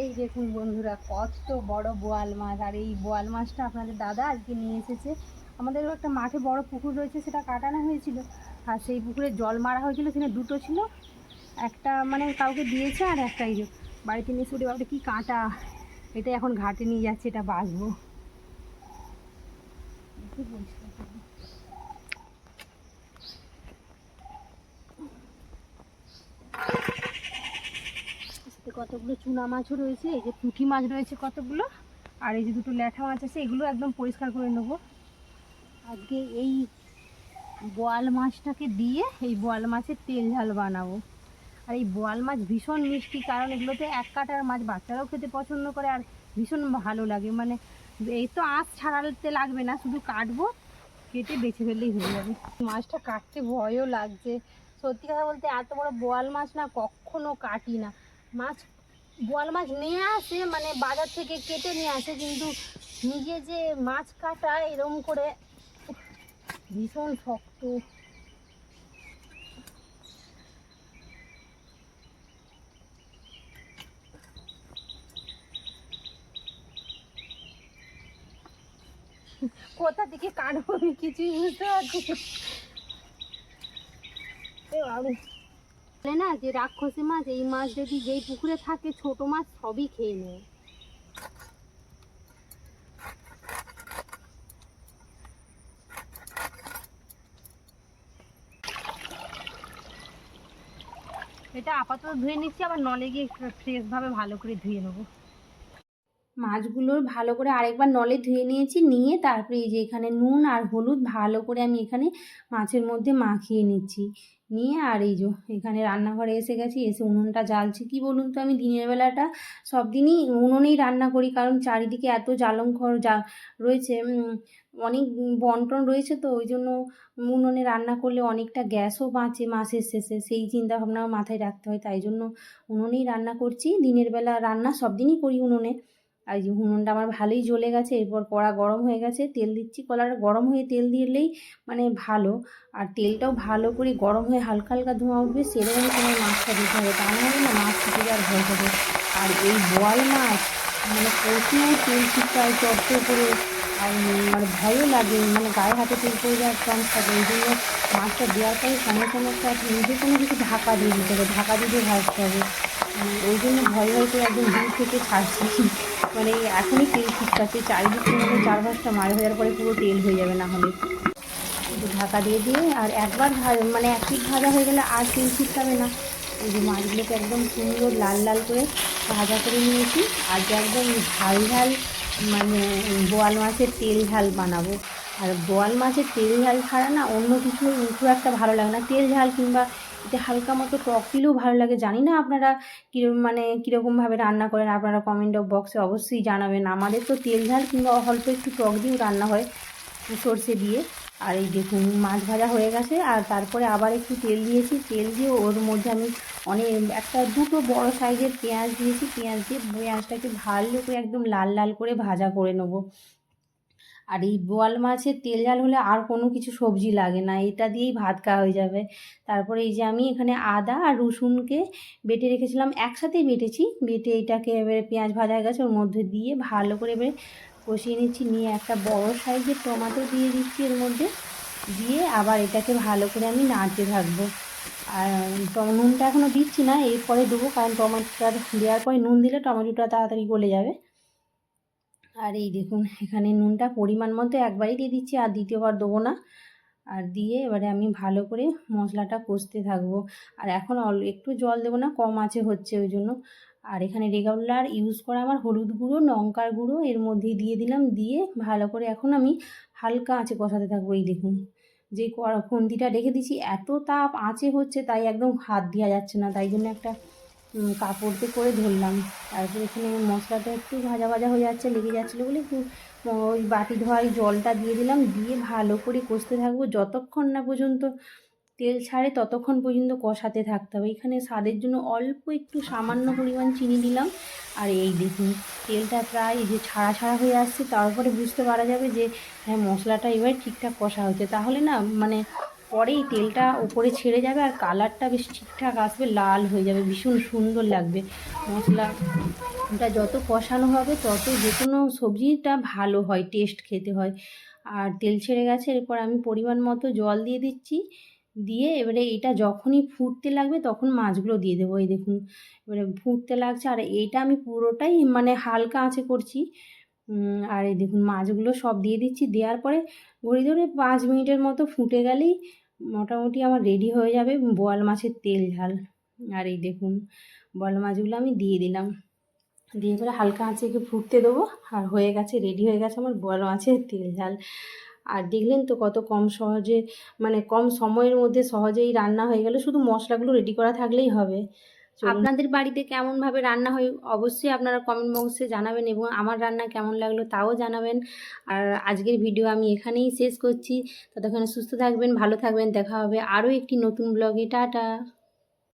এই দেখুন বন্ধুরা, কত বড় বোয়াল মাছ। আর এই বোয়াল মাছটা আপনাদের দাদা আজকে নিয়ে এসেছে। আমাদেরও একটা মাঠে বড় পুকুর রয়েছে, সেটা কাটানো হয়েছিল। আর সেই পুকুরে জল মারা হয়েছিল, সেখানে দুটো ছিল। একটা মানে কাউকে দিয়েছে আর একটা এই যে, বাড়িতে নিয়ে ছুটে বাবুটা কী কাঁটা? এটা এখন ঘাটে নিয়ে যাচ্ছে, এটা বাঁচবো কি পরিষ্কার করব। সাথে কতগুলো চুনা মাছও রয়েছে, এই যে পুঁটি মাছ রয়েছে কতগুলো, আর এই যে দুটো ল্যাঠা মাছ আছে, এগুলো একদম পরিষ্কার করে নেব। আজকে এই বোয়াল মাছটাকে দিয়ে এই বোয়াল মাছের তেল ঝাল বানাবো। আর এই বোয়াল মাছ ভীষণ মিষ্টি, কারণ এগুলোতে এক কাটার মাছ বাচ্চারাও খেতে পছন্দ করে, আর ভীষণ ভালো লাগে। মানে এই তো আঁশ ছাড়াতে লাগবে না, শুধু কাটবো, কেটে বেছে ফেললেই হয়ে যাবে। মাছটা কাটতে ভয়ও লাগছে। সত্যি কথা বলতে, এত বড় বোয়াল মাছ না কখনো কাটি না। মাছ বোয়াল মাছ নিয়ে আসে মানে বাজার থেকে কেটে নিয়ে আসে, কিন্তু নিজে যে মাছ কাটা এরকম করে ভীষণ শক্ত। কোথা থেকে কাটবো কিছুই বুঝতে পারছি বলে না যে রাক্ষসী মাছ, এই মাছ যদি যেই পুকুরে থাকে, ছোট মাছ সবই খেয়ে নেয়। এটা আপাতত ধুয়ে নিচ্ছি, আবার নলে গিয়ে ফ্রেশ ভাবে ভালো করে ধুয়ে নেব। মাছগুলোর ভালো করে আরেকবার নলে ধুয়ে নিয়েছি, নিয়ে তারপরে এই যে এখানে নুন আর হলুদ ভালো করে আমি এখানে মাছের মধ্যে মাখিয়ে নিচ্ছি। নিয়ে আর এই যে এখানে রান্নাঘরে এসে গেছি, এসে উনুনটা জ্বালছি। কি বলুন তো আমি, দিনের বেলাটা সব দিনই উনুনেই রান্না করি, কারণ চারিদিকে এত জ্বালংঘর যা রয়েছে অনেক বন্টন রয়েছে তো, ওই জন্য উনুনে রান্না করলে অনেকটা গ্যাসও বাঁচে মাসের শেষে, সেই চিন্তা ভাবনা মাথায় রাখতে হয়। তাই জন্য উনুনেই রান্না করছি, দিনের বেলা রান্না সব দিনই করি উনুনে। আর যে উনুনটা আমার ভালোই জ্বলে গেছে, এরপর কড়া গরম হয়ে গেছে, তেল দিচ্ছি। কড়াটা গরম হয়ে তেল দিলেই মানে ভালো। আর তেলটাও ভালো করে গরম হয়ে হালকা হালকা ধোঁয়া উঠবে সেরকম সময় মাছটা দিতে হবে। তা নাহলে না, মাছ ফুটে যাওয়ার ভয় থাকে। আর এই বোয়াল মাছ মানে প্রচুর তেল ছিটকায় চট্ট করে, আর মানে ভয়ও লাগে মানে গায়ে হাতে তেল পড়ে যাওয়ার চান্স থাকে। এই জন্য মাছটা দেওয়ার পরে সঙ্গে সঙ্গে একটা, নিজে কোনো কিছু ঢাকা দিয়ে দিতে হবে। ঢাকা দিয়ে ভাজতে হবে। ওই জন্য ভয় ভয় করে একদম দূর থেকে ছাড়ছি। মানে এখনই তেল ছিটকাচ্ছে, চারিদিক মানে চার পাঁচটা মাছ ভাজার পরে পুরো তেল হয়ে যাবে না হলে। ঢাকা দিয়ে দিয়ে, আর একবার মানে এক পিঠ ভাজা হয়ে গেলে আর তেল ছিটকাবে না। এই যে মাছগুলোকে একদম সুন্দর লাল লাল করে ভাজা করে নিয়েছি, আর যে একদম ঝাল ঝাল মানে বোয়াল মাছের তেল ঝাল বানাবো। আর বোয়াল মাছের তেল ঝাল ছাড়া না অন্য কিছু খুব একটা ভালো লাগে না। তেল ঝাল কিংবা এতে হালকা মতো টক দিলেও ভালো লাগে। জানি না আপনারা কীরকম মানে কীরকমভাবে রান্না করেন, আপনারা কমেন্ট বক্সে অবশ্যই জানাবেন। আমাদের তো তেল ঝাল কিংবা অল্প একটু টক দিয়েও রান্না হয় সর্ষে দিয়ে। আর এই দেখুন, মাছ ভাজা হয়ে গেছে, আর তারপরে আবার একটু তেল দিয়েছি। তেল দিয়ে ওর মধ্যে আমি অনেক একটা দুটো বড় সাইজের পেঁয়াজ দিয়েছি। পেঁয়াজ দিয়ে পেঁয়াজটাকে ভালো করে একদম লাল লাল করে ভাজা করে নেব। আর এই বোয়াল মাছের তেল ঝাল হলে আর কোনো কিছু সবজি লাগে না, এটা দিয়েই ভাত খাওয়া হয়ে যাবে। তারপরে এই যে আমি এখানে আদা আর রসুনকে বেটে রেখেছিলাম, একসাথেই বেটেছি, বেটে এটাকে এবারে পেঁয়াজ ভাজা হয়ে গেছে, ওর মধ্যে দিয়ে ভালো করে এবারে কষিয়ে নিচ্ছি, নিয়ে একটা বড় সাইজের টমেটো দিয়ে দিচ্ছি এর মধ্যে, দিয়ে আবার এটাকে ভালো করে আমি নাড়তে থাকব। আর নুনটা এখনও দিচ্ছি না, এরপরে দেবো, কারণ টমেটোটা দেওয়ার পরে নুন দিলে টমেটোটা তাড়াতাড়ি গলে যাবে। আর এই দেখুন, এখানে নুনটা পরিমাণ মতো একবারই দিয়ে দিচ্ছি, আর দ্বিতীয়বার দেবো না। আর দিয়ে এবারে আমি ভালো করে মশলাটা কষতে থাকব। আর এখন অল, একটু জল দেবো না, কম আছে হচ্ছে ওই জন্য। আর এখানে রেগুলার ইউজ করা আমার হলুদ গুঁড়ো, লঙ্কার গুঁড়ো, এর মধ্যে দিয়ে দিলাম। দিয়ে ভালো করে এখন আমি হালকা আঁচে কষাতে থাকব, এই দেখুন। যে খুন্তিটা রেখে দিয়েছি এত তাপ আঁচে হচ্ছে, তাই একদম হাত দেওয়া যাচ্ছে না। তাই জন্য একটা কাপড় দিয়ে করে ধরলাম। তারপরে এখানে মশলাটা একটু ভাজা ভাজা হয়ে যাচ্ছে, লেগে যাচ্ছিল বলে একটু ওই বাটি ধোয়ার জলটা দিয়ে দিলাম, দিয়ে ভালো করে কষতে থাকব। যতক্ষণ না পর্যন্ত তেল ছাড়ে ততক্ষণ পর্যন্ত কষাতে থাকতে হবে। এখানে স্বাদের জন্য অল্প একটু সামান্য পরিমাণ চিনি দিলাম। আর এই দেখুন, তেলটা প্রায় যে ছাড়া ছাড়া হয়ে আসছে, তারপরে বুঝতে পারা যাবে যে হ্যাঁ মশলাটা এবার ঠিকঠাক কষা হচ্ছে। তাহলে না মানে পরেই তেলটা উপরে ছেড়ে যাবে আর কালারটা বেশ ঠিকঠাক আসবে, লাল হয়ে যাবে, ভীষণ সুন্দর লাগবে। মশলা এটা যত কষানো হবে, তত যে কোনো সবজিটা ভালো হয় টেস্ট খেতে হয়। আর তেল ছেড়ে গেছে, এরপর আমি পরিমাণ মতো জল দিয়ে দিচ্ছি। দিয়ে এবারে এটা যখনই ফুটতে লাগবে, তখন মাছগুলো দিয়ে দেবো। এই দেখুন, এবারে ফুটতে লাগছে, আর এইটা আমি পুরোটাই মানে হালকা আঁচে করছি। আর এই দেখুন মাছগুলো সব দিয়ে দিচ্ছি। দেওয়ার পরে ঘড়ি ধরে পাঁচ মিনিটের মতো ফুটে গেলেই মোটামুটি আমার রেডি হয়ে যাবে বোয়াল মাছের তেল ঝাল। আর এই দেখুন বোয়াল মাছগুলো আমি দিয়ে দিলাম। দিয়ে এবারে হালকা আঁচে একটু ফুটতে দেবো আর হয়ে গেছে রেডি হয়ে গেছে আমার বড় মাছের তেল ঝাল। আর দেখলেন তো কত কম সহজে মানে কম সময়ের মধ্যে সহজেই রান্না হয়ে গেল, শুধু মশলাগুলো রেডি করা থাকলেই হবে। আপনাদের বাড়িতে কেমনভাবে রান্না হয় অবশ্যই আপনারা কমেন্ট বক্সে জানাবেন এবং আমার রান্না কেমন লাগল তাও জানাবেন। আর আজকের ভিডিও আমি এখানেই শেষ করছি। ততক্ষণে সুস্থ থাকবেন, ভালো থাকবেন, দেখা হবে আরও একটি নতুন ব্লগে টাটা।